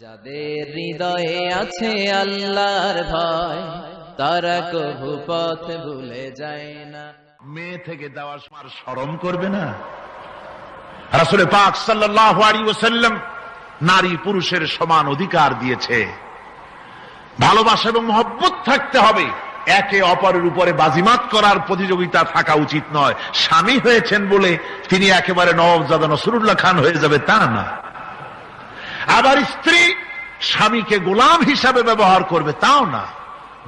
যাদের হৃদয়ে আছে আল্লাহর ভয়, তারা কভু পথ ভুলে যায় না। মেয়ে থেকে দেওয়ার সময় শরম করবে না? রাসুলে পাক সাল্লাহ ওসাল্লাম নারী পুরুষের সমান অধিকার দিয়েছে। ভালোবাসা এবং মহব্বত থাকতে হবে। একে অপরের উপরে বাজিমাত করার প্রতিযোগিতা থাকা উচিত নয়। স্বামী হয়েছেন বলে তিনি একেবারে নবজাদা নসরুল্লাহ খান হয়ে যাবে তা না। আবার স্ত্রী স্বামীকে গোলাম হিসাবে ব্যবহার করবে, তাও না।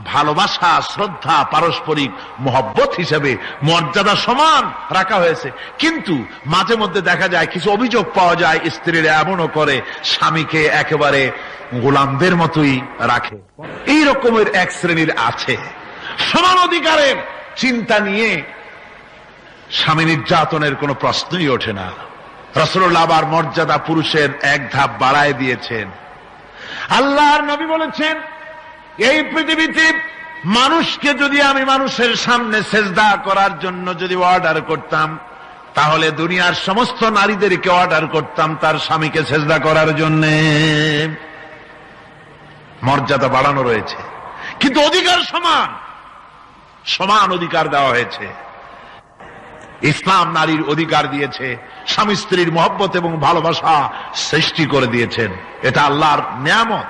ভালোবাসা, শ্রদ্ধা, পারস্পরিক মহব্বত হিসেবে মর্যাদা সমান রাখা হয়েছে। কিন্তু মাঝে মধ্যে দেখা যায় কিছু অভিযোগ পাওয়া যায়, স্ত্রীরা এমনও করে, স্বামীকে একেবারে গোলামদের মতোই রাখে। এই রকমের এক শ্রেণির আছে। সমান অধিকারের চিন্তা নিয়ে স্বামী নির্যাতনের কোনো প্রশ্নই ওঠে না। রসুল্লাহ আবার মর্যাদা পুরুষের এক ধাপ বাড়ায় দিয়েছেন। আল্লাহর নবী বলেছেন, এই পৃথিবীতে মানুষকে যদি আমি মানুষের সামনে সেজদা করার জন্য যদি অর্ডার করতাম, তাহলে দুনিয়ার সমস্ত নারীদেরকে অর্ডার করতাম তার স্বামীকে সেজদা করার জন্য। মর্যাদা বাড়ানো রয়েছে। কিন্তু অধিকার সমান। সমান অধিকার দেওয়া হয়েছে। ইসলাম নারীর অধিকার দিয়েছে, স্বামী স্ত্রীর মহব্বত এবং ভালোবাসা সৃষ্টি করে দিয়েছেন। এটা আল্লাহর নিয়ামত।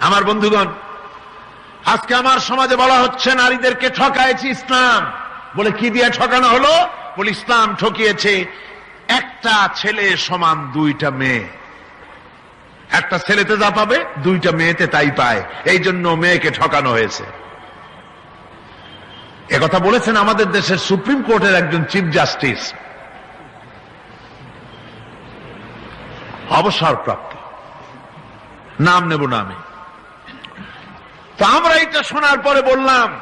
আমার বন্ধুগণ, আজকে আমার সমাজে বলা হচ্ছে নারীদেরকে ঠকাইছে ইসলাম। বলে কি দিয়ে ঠকানো হলো? বলে ইসলাম ঠকিয়েছে একটা ছেলে সমান দুইটা মেয়ে। একটা ছেলেতে যা পাবে, দুইটা মেয়েতে তাই পায়। এই জন্য মেয়েকে ঠকানো হয়েছে। একথা বলেছেন আমাদের দেশের সুপ্রিম কোর্টের একজন চিফ জাস্টিস। অবসরপ্রাপ্ত। নাম নেব না আমি। তো আমরা এটা শোনার পরে বললাম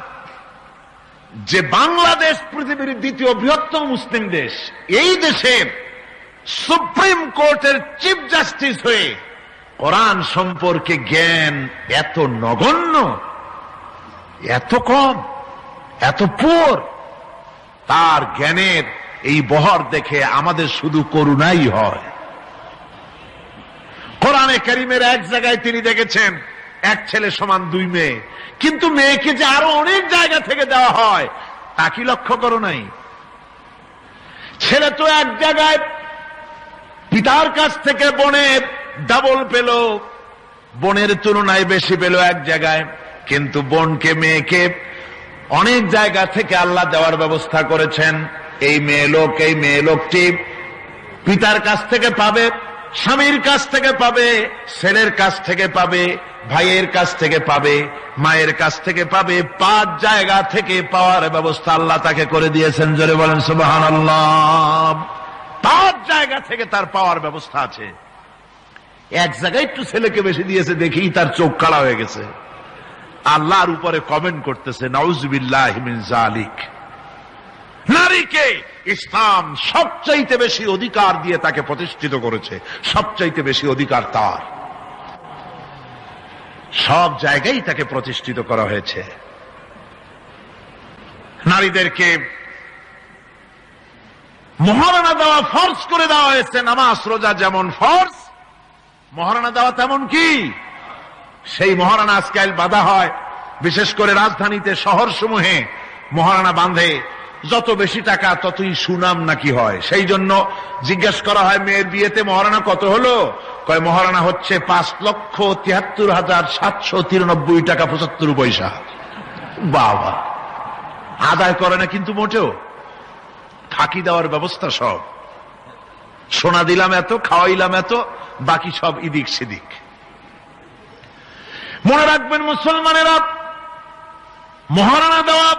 যে বাংলাদেশ পৃথিবীর দ্বিতীয় বৃহত্তম মুসলিম দেশ, এই দেশে সুপ্রিম কোর্টের চিফ জাস্টিস হয়ে কোরআন সম্পর্কে জ্ঞান এত নগণ্য, এত কম। এত পুর। তার জ্ঞানের এই বহর দেখে আমাদের শুধু করুণাই হয়। কোরআনে করিমের এক জায়গায় তিনি দেখেছেন, এক ছেলে সমান দুই মেয়ে। কিন্তু মেয়েকে যে আরও অনেক জায়গা থেকে দেওয়া হয়, তা কি লক্ষ্য করো নাই? ছেলে তো এক জায়গায় পিতার কাছ থেকে বোনের ডাবল পেল, বোনের তুলনায় বেশি পেল এক জায়গায়। কিন্তু বোনকে, মেয়েকে অনেক জায়গা থেকে আল্লাহ দেওয়ার ব্যবস্থা করেছেন। এই মেয়ে লোক, এই মেয়ে লোকটি পিতার কাছ থেকে পাবে, স্বামীর কাছ থেকে পাবে, ছেলের কাছ থেকে পাবে, ভাইয়ের কাছ থেকে পাবে, মায়ের কাছ থেকে পাবে। পাঁচ জায়গা থেকে পাওয়ার ব্যবস্থা আল্লাহ তাকে করে দিয়েছেন। জোরে বলেন সুবাহান পাঁচ জায়গা থেকে তার পাওয়ার ব্যবস্থা আছে। এক জায়গায় একটু ছেলেকে বেশি দিয়েছে, দেখি তার চোখ কাড়া হয়ে গেছে। আল্লাহর উপরে কমেন্ট করতেছে, নাউজবিল্লাহ নারীকে ইসলাম সবচাইতে বেশি অধিকার দিয়ে তাকে প্রতিষ্ঠিত করেছে, সবচাইতে বেশি অধিকার তার। সব জায়গায় তাকে প্রতিষ্ঠিত করা হয়েছে। নারীদেরকে মহারণা দেওয়া ফর্জ করে দেওয়া হয়েছে, নামাজ, রোজা যেমন ফর্জ মহারণা দেওয়া তেমন কি? সেই মহারানা আজকাল বাধা হয়। বিশেষ করে রাজধানীতে শহর সমূহে মহারানা বাঁধে, যত বেশি টাকা ততই সুনাম নাকি হয়। সেই জন্য জিজ্ঞেস করা হয়, মেয়ের বিয়েতে মহারানা কত হলো? কয়, মহারানা হচ্ছে পাঁচ লক্ষ তিয়াত্তর হাজার সাতশো তিরানব্বই টাকা পঁচাত্তর পয়সা। বাবা, আদায় করে না কিন্তু মোটেও। ফাঁকি দেওয়ার ব্যবস্থা সব। সোনা দিলাম এত, খাওয়াইলাম এত, বাকি সব ইদিক সেদিক মনে রাখবেন মুসলমানেরা, মহারানা দেওয়া,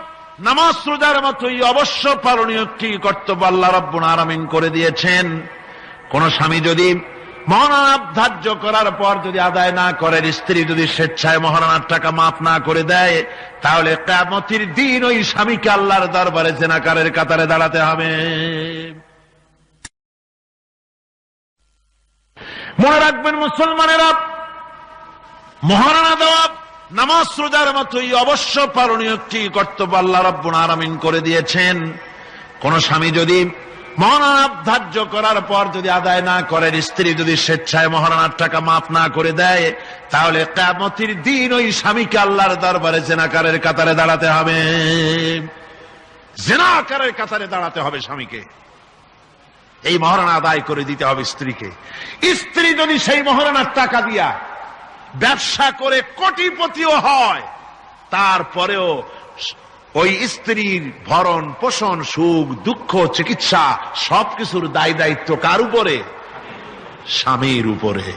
নামাজ রোজার মতোই অবশ্য পালনীয় একটি কর্তব্য আল্লাহ রব্বুল আরামিন করে দিয়েছেন। কোন স্বামী যদি মহারানা ধার্য করার পর যদি আদায় না করেন, স্ত্রী যদি স্বেচ্ছায় মহারানার টাকা মাফ না করে দেয়, তাহলে কেমতির দিন ওই স্বামীকে আল্লাহর দরবারে জেনাকারের কাতারে দাঁড়াতে হবে। মনে রাখবেন মুসলমানেরা মহারানা দেওয়া নামাজ রোজার মতোই অবশ্য পালনীয় একটি কর্তব্য আল্লাহ রব্বুল আরামিন করে দিয়েছেন। কোন স্বামী যদি মহারানা ধার্য করার পর যদি আদায় না করেন, স্ত্রী যদি স্বেচ্ছায় মহারানার টাকা মাফ না করে দেয়, তাহলে কেমতির দিন ওই স্বামীকে আল্লাহর দরবারে জেনাকারের কাতারে দাঁড়াতে হবে। জেনাকারের কাতারে দাঁড়াতে হবে স্বামীকে। এই মহারানা আদায় করে দিতে হবে স্ত্রীকে। স্ত্রী যদি সেই মহারানার টাকা দিয়া ব্যবসা করে কোটিপতিও হয়। তারপরেও ওই স্ত্রীর ভরণ, পোষণ, সুখ, দুঃখ, চিকিৎসা সবকিছুর দায় দায়িত্ব কার উপরে? স্বামীর উপরে।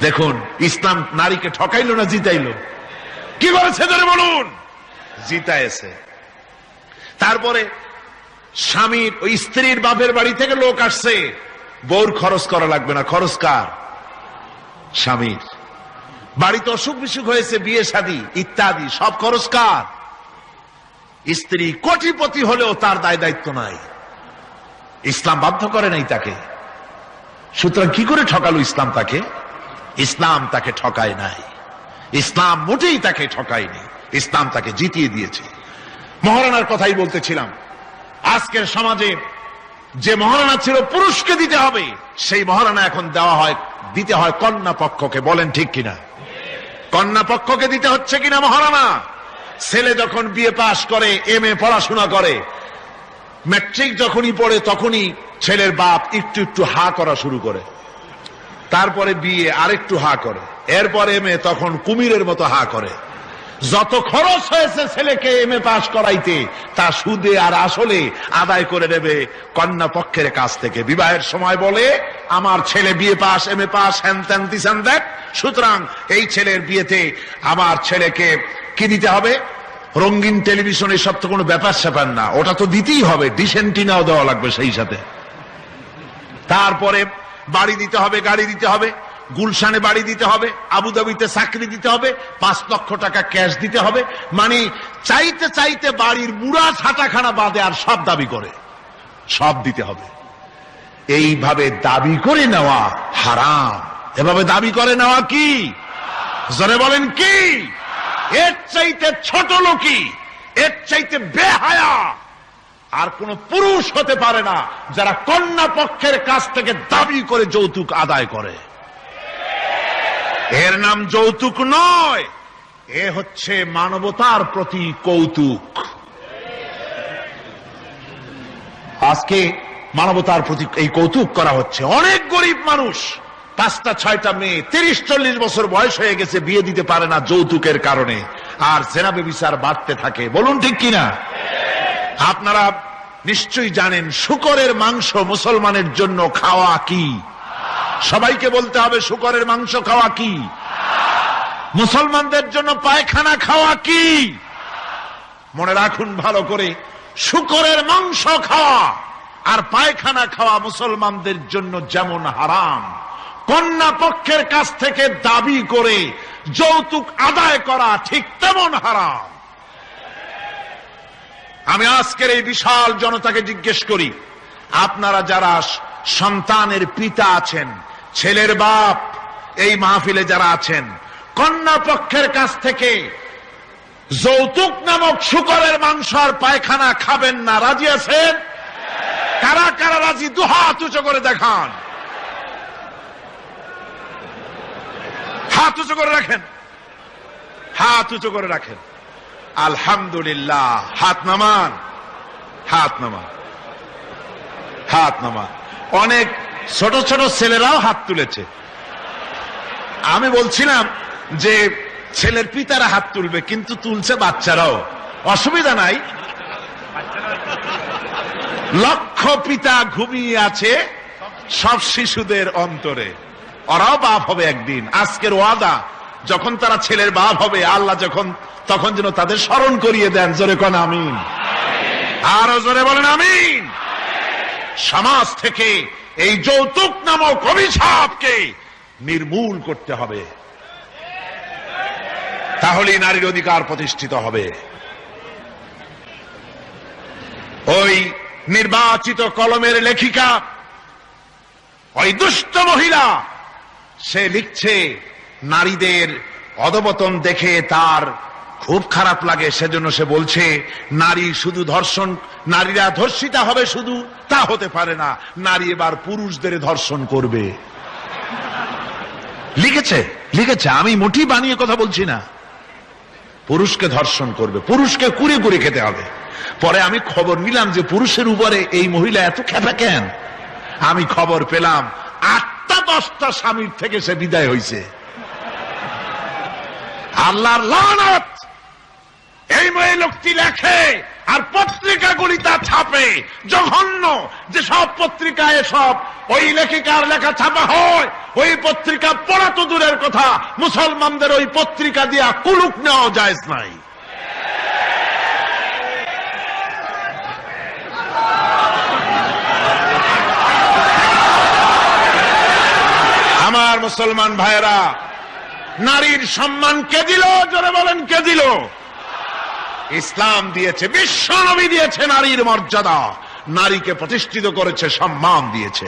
দেখুন, ইসলাম নারীকে ঠকাইলো না জিতাইলো? কি করেছে ধরে বলুন? জিতাইছে। তারপরে স্বামীর ওই স্ত্রীর বাপের বাড়ি থেকে লোক আসছে। বউর খরচ করা লাগবে না। খরচ কার? স্বামীর। বাড়িতে অসুখ বিসুখ হয়েছে, বিয়ে, শাদী, ইত্যাদি, সব খরচ কার স্ত্রী কোটিপতি হলেও তার দায় দায়িত্ব নাই। ইসলাম বাধ্য করে নাই তাকে। সুতরাং কি করে ঠকালো ইসলাম তাকে? ইসলাম তাকে ঠকায় নাই। ইসলাম মোটেই তাকে ঠকায়নি। ইসলাম তাকে জিতিয়ে দিয়েছে। মহারানার কথাই বলতেছিলাম, আজকের সমাজে যে মহারানা ছিল, পুরুষকে দিতে হবে, সেই মহারানা এখন দেওয়া হয়, দিতে হয় কন্যা পক্ষকে। বলেন ঠিক কিনা? কন্যা পক্ষকে দিতে হচ্ছে কিনা মহারানা? ছেলে যখন বিয়ে পাশ করে এম এ পড়াশোনা করে ম্যাট্রিক যখনই পড়ে, তখনই ছেলের বাপ একটু একটু হা করা শুরু করে। তারপরে বিয়ে আরেকটু হা করে। এরপরে এম এ তখন কুমিরের মতো হা করে। যত খরচ হয়েছে ছেলেকে এম এ পাশ করাইতে, তা সুদে আর আসলে আদায় করে নেবে কন্যা পক্ষের কাছ থেকে। বিবাহের সময় বলে, আমার ছেলে বিয়ে পাস, এম এ পাস, হ্যান ত্যান তিসান দেখ সুতরাং এই ছেলের বিয়েতে আমার ছেলেকে কি দিতে হবে? রঙিন টেলিভিশন এসব তো কোনো ব্যাপার স্যাপার না। ওটা তো দিতেই হবে। ডিসেন্টিনাও দেওয়া লাগবে সেই সাথে। তারপরে বাড়ি দিতে হবে, গাড়ি দিতে হবে। গুলশানে বাড়ি দিতে হবে, আবুধাবিতে চাকরি দিতে হবে, পাঁচ লক্ষ টাকা ক্যাশ দিতে হবে। মানে চাইতে চাইতে বাড়ির বুড়া ছাটাখানা বাদে আর সব দাবি করে, সব দিতে হবে। এইভাবে দাবি করে নেওয়া হারাম। এভাবে দাবি করে নেওয়া কি? জনে বলেন কি? এর চাইতে ছোট লোকই, এর চাইতে বেহায়া। আর কোন পুরুষ হতে পারে না যারা কন্যা পক্ষের কাছ থেকে দাবি করে যৌতুক আদায় করে। এর নাম যৌতুক নয়। এ হচ্ছে মানবতার প্রতি কৌতুক। আজকে মানবতার প্রতি এই কৌতুক করা হচ্ছে। অনেক গরিব মানুষ, পাঁচটা, ছয়টা মেয়ে, তিরিশ, চল্লিশ বছর বয়স হয়ে গেছে, বিয়ে দিতে পারে না যৌতুকের কারণে। আর জেনাবে বিচার বাড়তে থাকে। বলুন ঠিক কিনা? আপনারা নিশ্চয়ই জানেন, শুকরের মাংস মুসলমানের জন্য খাওয়া কি? সবাইকে বলতে হবে, শুকরের মাংস খাওয়া কি? মুসলমানদের জন্য পায়খানা খাওয়া কি? মনে রাখুন ভালো করে, শুকরের মাংস খাওয়া আর পায়খানা খাওয়া মুসলমানদের জন্য যেমন হারাম। কন্যা পক্ষের কাছ থেকে দাবি করে যৌতুক আদায় করা ঠিক তেমন হারাম। আমি আজকের এই বিশাল জনতাকে জিজ্ঞেস করি, আপনারা যারা সন্তানের পিতা আছেন ছেলের বাপ এই মাহফিলে যারা আছেন, কন্যা পক্ষের কাছ থেকে যৌতুক নামক শুকরের মাংস আর পায়খানা খাবেন না, রাজি আছেন? কারা কারা রাজি? দুহাত উঁচু করে দেখান। হাত উঁচু করে রাখেন। হাত উঁচু করে রাখেন। আলহামদুলিল্লাহ, হাত নামান। হাত নামান। হাত নামান। অনেক ছোট ছোট ছেলেরাও হাত তুলেছে। আমি বলছিলাম যে ছেলের পিতারা হাত তুলবে, কিন্তু তুলছে বাচ্চারাও। অসুবিধা নাই। লক্ষ পিতা ঘুমিয়ে আছে সব শিশুদের অন্তরে। ওরাও বাপ হবে একদিন। আজকের ওয়াদা, যখন তারা ছেলের বাপ হবে, আল্লাহ যখন, তখন যেন তাদের স্মরণ করিয়ে দেন। জোরে কন, আমিন। আরও জোরে বলেন, আমিন। সমাজ থেকে এই যৌতুক নামক অভিশাপকে নির্মূল করতে হবে। তাহলেই নারীর অধিকার প্রতিষ্ঠিত হবে। ওই নির্বাচিত কলমের লেখিকা, ওই দুষ্ট মহিলা, সে লিখছে, নারীদের অধবতন দেখে তার খুব খারাপ লাগে, সেজন্য সে বলছে, নারী শুধু ধর্ষণ, নারীরা ধর্ষিতা হবে শুধু, তা হতে পারে না। নারী এবার পুরুষদের ধর্ষণ করবে। লিখেছে লিখেছে, আমি মুঠি বানিয়ে কথা বলছি না। পুরুষকে ধর্ষণ করবে, পুরুষকে কুড়ে কুড়ে খেতে হবে। পরে আমি খবর নিলাম যে পুরুষের উপরে এই মহিলা এত খেপা কেন? আমি খবর পেলাম, আটটা দশটা স্বামীর থেকে সে বিদায় হয়েছে আল্লাহর লানত! এই মেয়ে লোকটি লেখে আর পত্রিকাগুলি তা ছাপে। জঘন্য যে সব পত্রিকায় সব ওই লেখিকার লেখা ছাপা হয়। ওই পত্রিকা পড়া তো দূরের কথা। মুসলমানদের ওই পত্রিকা দিয়া কুলুক নেওয়া যায় নাই। আমার মুসলমান ভাইয়েরা, নারীর সম্মান কে দিল? জোরে বলেন, কে দিল? ইসলাম দিয়েছে, বিশ্ব নবী দিয়েছে নারীর মর্যাদা। নারীকে প্রতিষ্ঠিত করেছে, সম্মান দিয়েছে।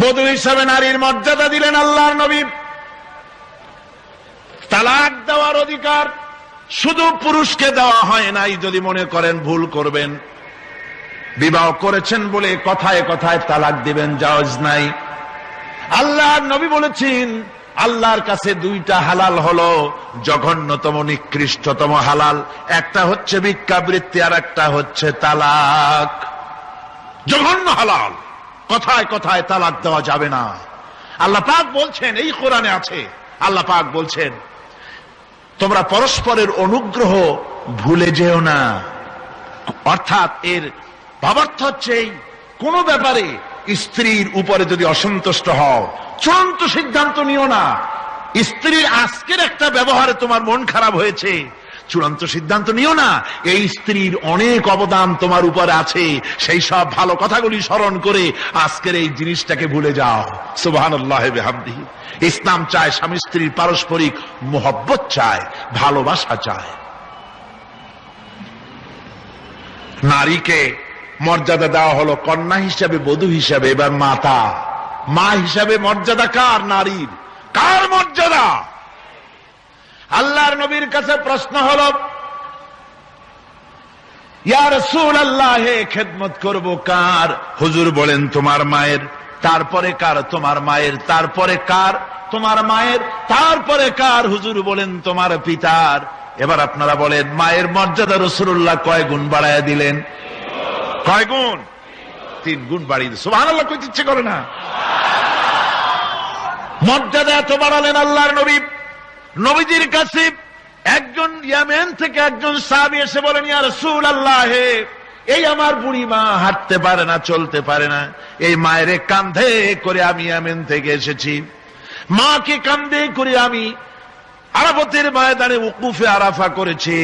বধূ হিসাবে নারীর মর্যাদা দিলেন আল্লাহর নবী। তালাক দেওয়ার অধিকার শুধু পুরুষকে দেওয়া হয় নাই, যদি মনে করেন ভুল করবেন। বিবাহ করেছেন বলে কথায় কথায় তালাক দিবেন জাওয়াজ নাই। আল্লাহর নবী বলেছেন আল্লাহর কাছে দুইটা হালাল হলো, জঘন্যতম, নিকৃষ্টতম হালাল। একটা হচ্ছে ভিক্ষাবৃত্তি আর একটা হচ্ছে তালাক। জঘন্য হালাল। কথায় কথায় তালাক দেওয়া যাবে না। আল্লাহ পাক বলছেন, এই কোরআনে আছে, আল্লাহ পাক বলছেন, তোমরা পরস্পরের অনুগ্রহ ভুলে যেও না। অর্থাৎ এর ভাবার্থ হচ্ছে কোন ব্যাপারে স্ত্রীর উপরে যদি অসন্তুষ্ট হও চূড়ান্ত সিদ্ধান্ত নিও না। স্ত্রীর আজকের একটা ব্যবহারে তোমার মন খারাপ হয়েছে। চূড়ান্ত সিদ্ধান্ত নিও না। এই স্ত্রীর অনেক অবদান তোমার উপরে আছে। সেই সব ভালো কথাগুলি স্মরণ করে আজকের এই জিনিসটাকে ভুলে যাও। সুবাহান ইসলাম চায় স্বামী স্ত্রীর পারস্পরিক মোহব্বত চায়, ভালোবাসা চায়। নারীকে মর্যাদা দেওয়া হলো কন্যা হিসাবে, বধূ হিসাবে, এবার মাতা। মা হিসাবে মর্যাদা কার নারীর? কার মর্যাদা? আল্লাহর নবীর কাছে প্রশ্ন হল খেদমত করব কার? হুজুর বলেন, তোমার মায়ের, তারপরে কার? তোমার মায়ের, তারপরে কার? তোমার মায়ের, তারপরে কার? হুজুর বলেন, তোমার পিতার। এবার আপনারা বলেন, মায়ের মর্যাদা রসুল্লাহ কয় গুণ বাড়ায় দিলেন? কয় গুণ? তিন গুণ বাড়িয়ে সুবাহ আল্লাহ কইতে ইচ্ছে করে না। মর্যাদা এত বাড়ালেন আল্লাহর নবী। নবীজির কাছে একজন ইয়ামেন থেকে একজন সাহাবি এসে বলেন, ইয়া রাসূল আল্লাহ এই আমার বুড়ি মা হাঁটতে পারে না, চলতে পারে না। এই মায়ের কান্ধে করে আমি ইয়ামেন থেকে এসেছি। মাকে কান্ধে করে আমি আরাফতের ময়দানে উকুফে আরাফা করেছি।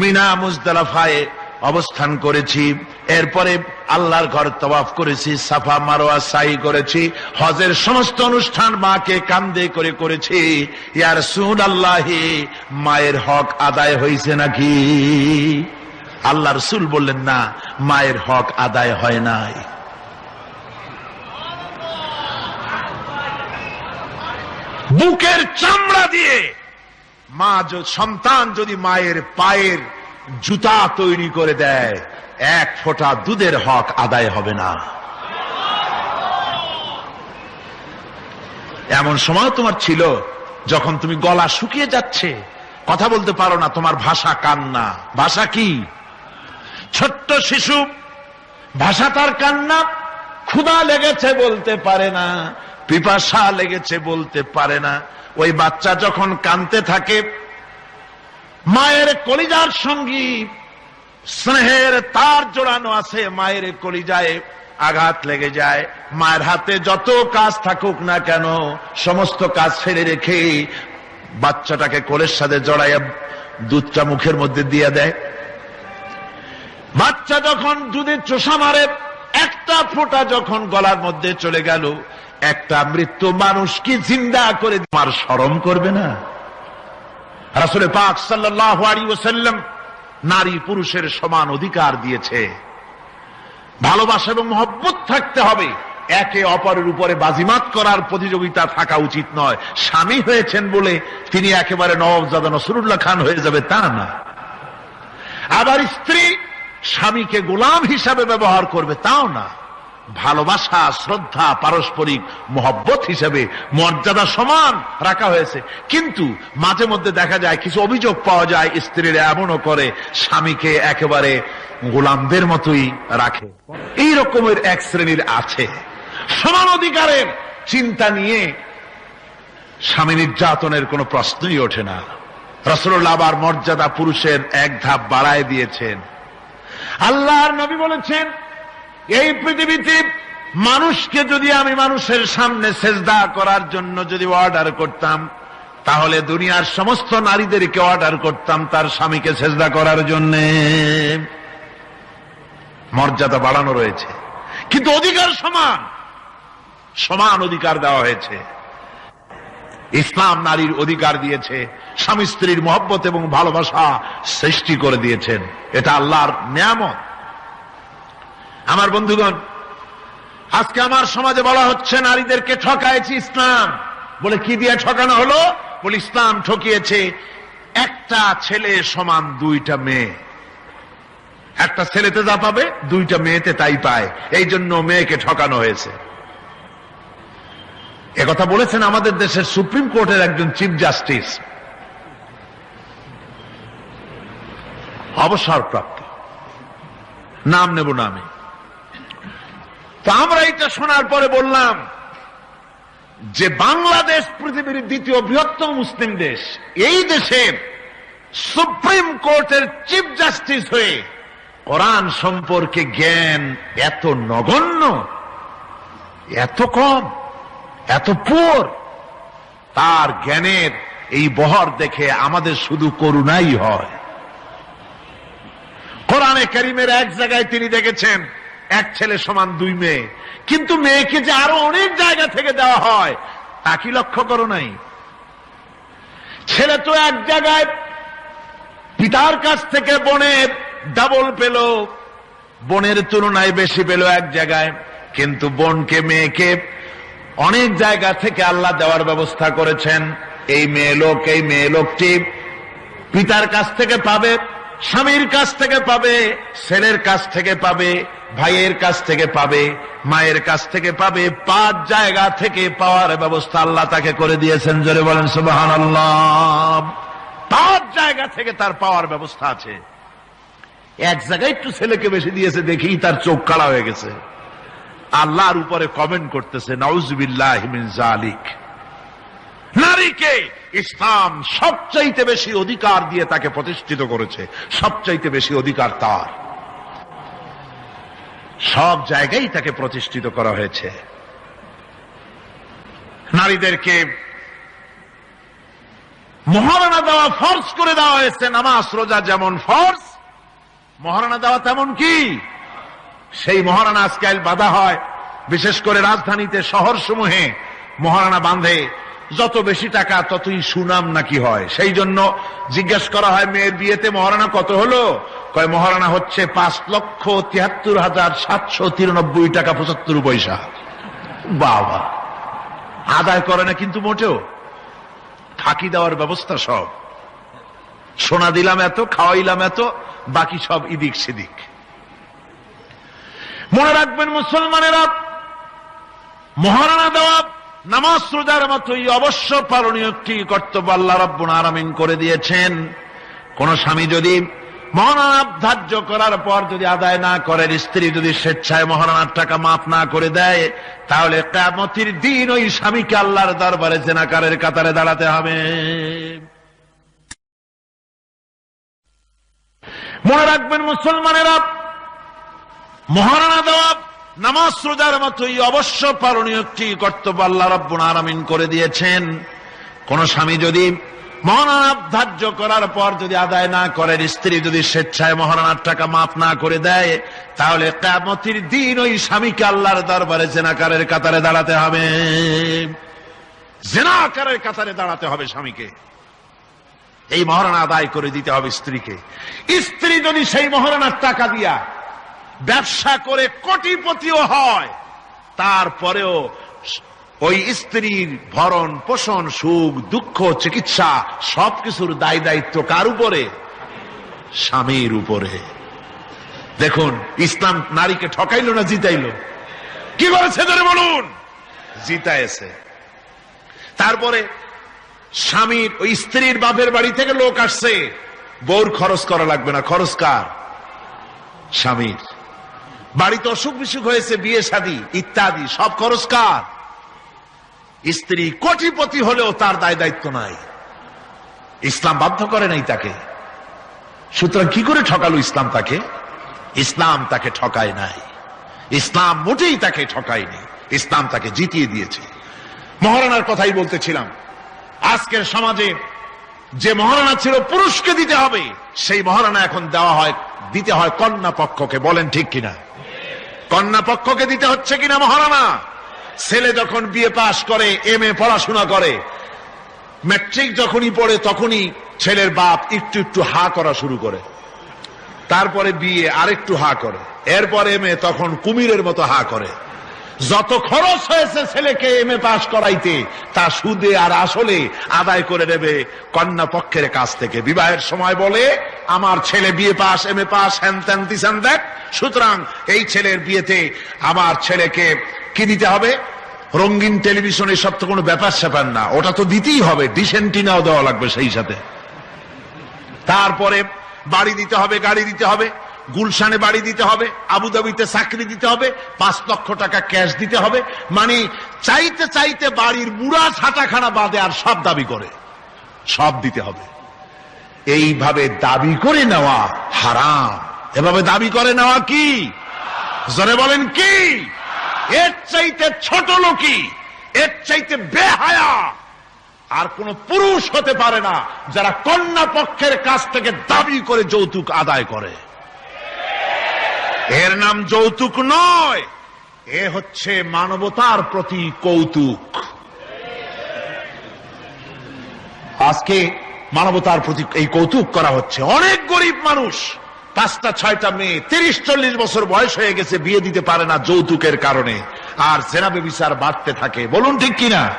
মিনা মুজদালাফায় অবস্থান করেছি। এরপরে আল্লাহর ঘর তবাফ করেছি, সাফা, মারোয়া, সাই করেছি, হজের সমস্ত অনুষ্ঠান মাকে কান্দে করে করেছি। ইয়ার সুন আল্লাহ মায়ের হক আদায় হয়েছে নাকি? আল্লাহ রসুল বললেন, না, মায়ের হক আদায় হয় নাই। বুকের চামড়া দিয়ে মা সন্তান যদি মায়ের পায়ের জুতা তৈরি করে দেয়। এক ফোঁটা দুধের হক আদায় হবে না। এমন সময় তোমার ছিল, যখন তুমি গলা শুকিয়ে যাচ্ছে। কথা বলতে পারো না, তোমার ভাষা কান্না। ভাষা কি? ছোট্ট শিশু, ভাষা তার কান্না। ক্ষুধা লেগেছে বলতে পারে না, পিপাসা লেগেছে বলতে পারে না। ওই বাচ্চা যখন কানতে থাকে মায়ের কলিজার সঙ্গী, স্নেহের তার জোড়ানো আছে, মায়ের কলিজায় আঘাত লেগে যায়। মায়ের হাতে যত কাজ থাকুক না কেন, সমস্ত কাজ ছেড়ে রেখে বাচ্চাটাকে কোলের সাথে জড়াইয়া দুধটা মুখের মধ্যে দিয়ে দেয়। বাচ্চা যখন দুধে চোষা মারে, একটা ফোঁটা যখন গলার মধ্যে চলে গেল, একটা মৃত্যু মানুষ কি জিন্দা করে তোমার স্মরণ করবে না? রাসুলে পাক ওসাল্লাম নারী পুরুষের সমান অধিকার দিয়েছে। ভালোবাসা এবং মহব্বত থাকতে হবে। একে অপরের উপরে বাজিমাত করার প্রতিযোগিতা থাকা উচিত নয়। স্বামী হয়েছেন বলে তিনি একেবারে নবাবজাদা নসরুল্লাহ খান হয়ে যাবে তা না। আবার স্ত্রী স্বামীকে গোলাম হিসাবে ব্যবহার করবে তাও না। ভালোবাসা, শ্রদ্ধা, পারস্পরিক মহব্বত হিসেবে মর্যাদা সমান রাখা হয়েছে। কিন্তু মাঝে মধ্যে দেখা যায় কিছু অভিযোগ পাওয়া যায়, স্ত্রীরা এমনও করে, স্বামীকে একেবারে গোলামদের মতোই রাখে। এই রকমের এক শ্রেণির আছে। সমান অধিকারের চিন্তা নিয়ে স্বামী নির্যাতনের কোনো প্রশ্নই ওঠে না। রসুল্লাহ মর্যাদা পুরুষের এক ধাপ বাড়ায় দিয়েছেন। আল্লাহর নবী বলেছেন এই পৃথিবীতে মানুষকে যদি আমি মানুষের সামনে সেজদা করার জন্য যদি অর্ডার করতাম, তাহলে দুনিয়ার সমস্ত নারীদেরকে অর্ডার করতাম তার স্বামীকে সেজদা করার জন্য। মর্যাদা বাড়ানো রয়েছে। কিন্তু অধিকার সমান। সমান অধিকার দেওয়া হয়েছে। ইসলাম নারীর অধিকার দিয়েছে, স্বামী স্ত্রীর মহব্বত এবং ভালোবাসা সৃষ্টি করে দিয়েছেন। এটা আল্লাহর নিয়ামত। আমার বন্ধুগণ, আজকে আমার সমাজে বলা হচ্ছে নারীদেরকে ঠকাইছি ইসলাম। বলে কি দিয়ে ঠকানো হলো? বলে ইসলাম ঠকিয়েছে একটা ছেলে সমান দুইটা মেয়ে। একটা ছেলেতে যা পাবে, দুইটা মেয়েতে তাই পায়। এই জন্য মেয়েকে ঠকানো হয়েছে। একথা বলেছেন আমাদের দেশের সুপ্রিম কোর্টের একজন চিফ জাস্টিস। অবসরপ্রাপ্ত। নাম নেব না আমি। তো আমরা এটা শোনার পরে বললাম যে বাংলাদেশ পৃথিবীর দ্বিতীয় বৃহত্তম মুসলিম দেশ। এই দেশের সুপ্রিম কোর্টের চিফ জাস্টিস হয়ে কোরআন সম্পর্কে জ্ঞান এত নগণ্য, এত কম, এত পুর। তার জ্ঞানের এই বহর দেখে আমাদের শুধু করুণাই হয়। কোরআনে করিমের এক জায়গায় তিনি দেখেছেন এক ছেলে সমান দুই মেয়ে। কিন্তু মেয়েকে যে আরও অনেক জায়গা থেকে দেওয়া হয়, তা কি লক্ষ্য করো নাই? ছেলে তো এক জায়গায় পিতার কাছ থেকে বোনের ডাবল পেল, বোনের তুলনায় বেশি পেল এক জায়গায়। কিন্তু বোনকে, মেয়েকে অনেক জায়গা থেকে আল্লাহ দেওয়ার ব্যবস্থা করেছেন। এই মেয়ে লোক, এই মেয়ে লোকটি পিতার কাছ থেকে পাবে, স্বামীর কাছ থেকে পাবে, ছেলের কাছ থেকে পাবে ভাইয়ের কাছ থেকে পাবে, মায়ের কাছ থেকে পাবে, পাঁচ জায়গা থেকে পাওয়ার ব্যবস্থা আল্লাহ তাকে করে দিয়েছেন। জোরে বলেন সুবাহান পাঁচ জায়গা থেকে তার পাওয়ার ব্যবস্থা আছে। এক জায়গায় একটু ছেলেকে বেশি দিয়েছে দেখি তার চোখ কাড়া হয়ে গেছে। আল্লাহর উপরে কমেন্ট করতেছে জালিক নারীকে ইসলাম সবচাইতে বেশি অধিকার দিয়ে তাকে প্রতিষ্ঠিত করেছে, সবচাইতে বেশি অধিকার তার। সব জায়গায় তাকে প্রতিষ্ঠিত করা হয়েছে। নারীদেরকে মহারণা দেওয়া ফর্জ করে দেওয়া হয়েছে। নামাজ, রোজা যেমন ফর্জ মহারণা দেওয়া তেমন কি? সেই মহারানা আজকাল বাধা হয়। বিশেষ করে রাজধানীতে শহর সমূহে মহারানা বাঁধে। যত বেশি টাকা, ততই সুনাম নাকি হয়। সেই জন্য জিজ্ঞেস করা হয়, মেয়ের বিয়েতে মহারানা কত হলো? কয়, মহারানা হচ্ছে পাঁচ লক্ষ তিয়াত্তর হাজার সাতশো তিরানব্বই টাকা পঁচাত্তর পয়সা। বাবা, আদায় করে না কিন্তু মোটেও। ফাঁকি দেওয়ার ব্যবস্থা সব। সোনা দিলাম এত, খাওয়াইলাম এত, বাকি সব ইদিক সেদিক। মনে রাখবেন, মুসলমানেরা মহারানা দেওয়া নামাজ রোজার মতোই অবশ্য পালনীয় একটি কর্তব্য আল্লাহ রব্বুন আরামিন করে দিয়েছেন। কোন স্বামী যদি মহারানা ধার্য করার পর যদি আদায় না করেন, স্ত্রী যদি স্বেচ্ছায় মহারানার টাকা মাফ না করে দেয়, তাহলে কেমতির দিন ওই স্বামীকে আল্লাহর দরবারে জেনাকারের কাতারে দাঁড়াতে হবে। মনে রাখবেন মুসলমানেরা, মহারানা দেওয়া নামাজ রোজার মতোই অবশ্য পালনীয় একটি কর্তব্য আল্লাহ রব্বুন আরামিন করে দিয়েছেন। কোন স্বামী যদি মহারানা ধার্য করার পর যদি আদায় না করেন, স্ত্রী যদি স্বেচ্ছায় মহারানার টাকা মাফ না করে দেয়, তাহলে কেমতির দিন ওই স্বামীকে আল্লাহর দরবারে জেনাকারের কাতারে দাঁড়াতে হবে। জেনাকারের কাতারে দাঁড়াতে হবে স্বামীকে। এই মহারানা আদায় করে দিতে হবে স্ত্রীকে। স্ত্রী যদি সেই মহারানার টাকা দিয়া ব্যবসা করে কোটিপতিও হয়। তারপরেও ওই স্ত্রীর ভরণ, পোষণ, সুখ, দুঃখ, চিকিৎসা সবকিছুর দায় দায়িত্ব কার উপরে? স্বামীর উপরে। দেখুন, ইসলাম নারীকে ঠকাইলো না জিতাইল? কি করেছে ধরে বলুন? জিতাইছে। তারপরে স্বামীর, ওই স্ত্রীর বাপের বাড়ি থেকে লোক আসছে। বউর খরচ করা লাগবে না। খরচ কার? স্বামীর। বাড়িতে অসুখ বিসুখ হয়েছে, বিয়ে, শাদী, ইত্যাদি, সব খরচ কার স্ত্রী কোটিপতি হলেও তার দায় দায়িত্ব নাই। ইসলাম বাধ্য করে নাই তাকে। সুতরাং কি করে ঠকালো ইসলাম তাকে? ইসলাম তাকে ঠকায় নাই। ইসলাম মোটেই তাকে ঠকায়নি। ইসলাম তাকে জিতিয়ে দিয়েছে। মহারানার কথাই বলতেছিলাম, আজকের সমাজে যে মহারানা ছিল পুরুষকে দিতে হবে, সেই মহারানা এখন দেওয়া হয়, দিতে হয় কন্যা পক্ষকে বলেন ঠিক কিনা? কন্যা পক্ষকে দিতে হচ্ছে কিনা মহারানা? ছেলে যখন বিয়ে পাশ করে, এম এ পড়াশোনা করে, ম্যাট্রিক যখনই পড়ে, তখনই ছেলের বাপ একটু একটু হা করা শুরু করে। তারপরে বিয়ে আরেকটু হা করে। এরপর এম তখন কুমিরের মতো হা করে। যত খরচ হয়েছে ছেলেকে এম এ পাশ করাইতে, তা সুদে আর আসলে আদায় করে নেবে কন্যা পক্ষের কাছ থেকে। বিবাহের সময় বলে, আমার ছেলে বিয়ে পাস, এম এ পাস, হ্যান ত্যান দিশান দেখ সুতরাং এই ছেলের বিয়েতে আমার ছেলেকে কি দিতে হবে? রঙিন টেলিভিশন এসব তো কোনো ব্যাপার স্যাপার না। ওটা তো দিতেই হবে। ডিসেন্টিনাও দেওয়া লাগবে সেই সাথে। তারপরে বাড়ি দিতে হবে, গাড়ি দিতে হবে। গুলশানে বাড়ি দিতে হবে, আবুধাবিতে চাকরি দিতে হবে, পাঁচ লক্ষ টাকা ক্যাশ দিতে হবে। মানে চাইতে চাইতে বাড়ির বুড়া ছাটাখানা বাদে আর সব দাবি করে। সব দিতে হবে। এইভাবে দাবি করে নেওয়া হারাম। এভাবে দাবি করে নেওয়া কি? জনে বলেন কি? এর চাইতে ছোট লোকই, এর চাইতে বেহায়া। আর কোন পুরুষ হতে পারে না যারা কন্যা পক্ষের কাছ থেকে দাবি করে যৌতুক আদায় করে। এর নাম যৌতুক নয়। এ হচ্ছে মানবতার প্রতি কৌতুক। আজকে মানবতার প্রতি এই কৌতুক করা হচ্ছে। অনেক গরিব মানুষ, পাঁচটা, ছয়টা মেয়ে, তিরিশ, চল্লিশ বছর বয়স হয়ে গেছে, বিয়ে দিতে পারে না যৌতুকের কারণে। আর জেনাবে বিচার বাড়তে থাকে। বলুন ঠিক কিনা?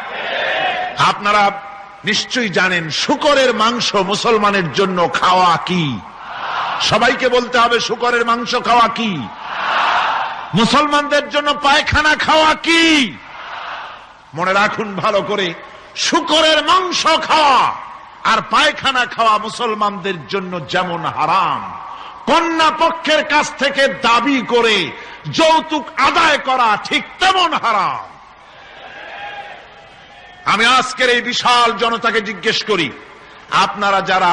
আপনারা নিশ্চয়ই জানেন, শুকরের মাংস মুসলমানের জন্য খাওয়া কি? সবাইকে বলতে হবে, শুকরের মাংস খাওয়া কি? মুসলমানদের জন্য পায়খানা খাওয়া কি? মনে রাখুন ভালো করে, শুকরের মাংস খাওয়া আর পায়খানা খাওয়া মুসলমানদের জন্য যেমন হারাম। কন্যা পক্ষের কাছ থেকে দাবি করে যৌতুক আদায় করা ঠিক তেমন হারাম। আমি আজকের এই বিশাল জনতাকে জিজ্ঞেস করি, আপনারা যারা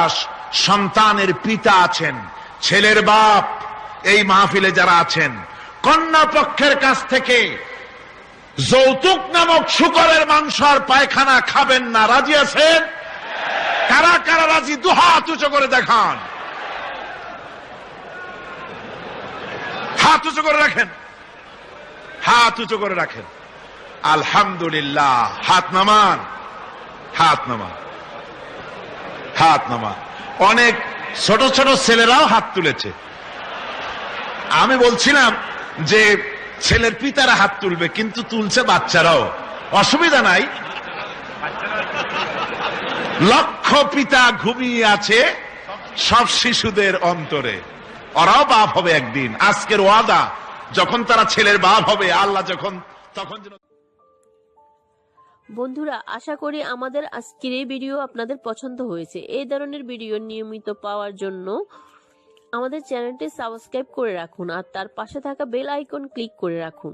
সন্তানের পিতা আছেন, ছেলের বাপ এই মাহফিলে যারা আছেন, কন্যা পক্ষের কাছ থেকে যৌতুক নামক শুকরের মাংস আর পায়খানা খাবেন না, রাজি আছেন? কারা কারা রাজি? দুহাত উঁচু করে দেখান। হাত উঁচু করে রাখেন। হাত উঁচু করে রাখেন। আলহামদুলিল্লাহ, হাত নামান। হাত নামান। হাত নামান। অনেক ছোট ছোট ছেলেরাও হাত তুলেছে। আমি বলছিলাম যে ছেলের পিতারা হাত তুলবে, কিন্তু তুলছে বাচ্চারাও। অসুবিধা নাই। লক্ষ পিতা ঘুমিয়ে আছে সব শিশুদের অন্তরে। ওরাও বাপ হবে একদিন, আজকের ওয়াদা, যখন তারা ছেলের বাপ হবে, আল্লাহ যখন তখন বন্ধুরা, আশা করি আমাদের আজকের এই ভিডিও আপনাদের পছন্দ হয়েছে। এই ধরনের ভিডিও নিয়মিত পাওয়ার জন্য আমাদের চ্যানেলটি সাবস্ক্রাইব করে রাখুন আর তার পাশে থাকা বেল আইকন ক্লিক করে রাখুন।